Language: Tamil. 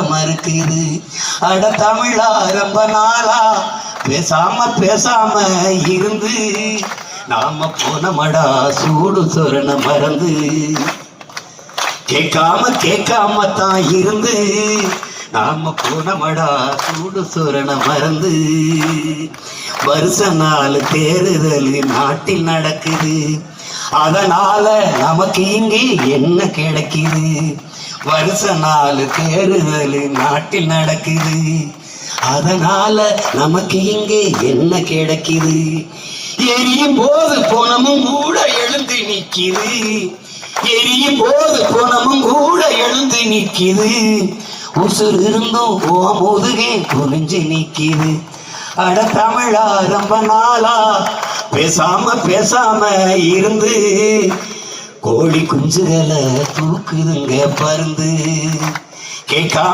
மறுக்குது. அட தமிழா ரொம்ப நாளா பேசாம பேசாம இருந்து. நாம போனமடா சூடு சொரண மறந்து. கேட்காம கேட்காம தான் இருந்து. நாம போனமடா சூடு சொரண மறந்து. வருஷ நாள் தேறுதல் நாட்டில் நடக்குது. அதனால நமக்கு இங்கே என்ன கிடைக்குது? வருஷ நாள் தேர்தல் நாட்டில் நடக்குது. அதனால நமக்கு இங்கே என்ன கிடைக்குது? எரியும் போது போனமும் கூட எழுந்து நிற்கிது. எரியும் போது போனமும் கூட எழுந்து நிற்கிது. உசுர் இருந்தும் ஓ முதுகே புரிஞ்சு நிற்கிது. அட தமிழா ரொம்ப நாளா பேசாம பேசாம இருந்து கோழி குஞ்சுகளை தூக்குதுங்க பருந்து. கேட்காம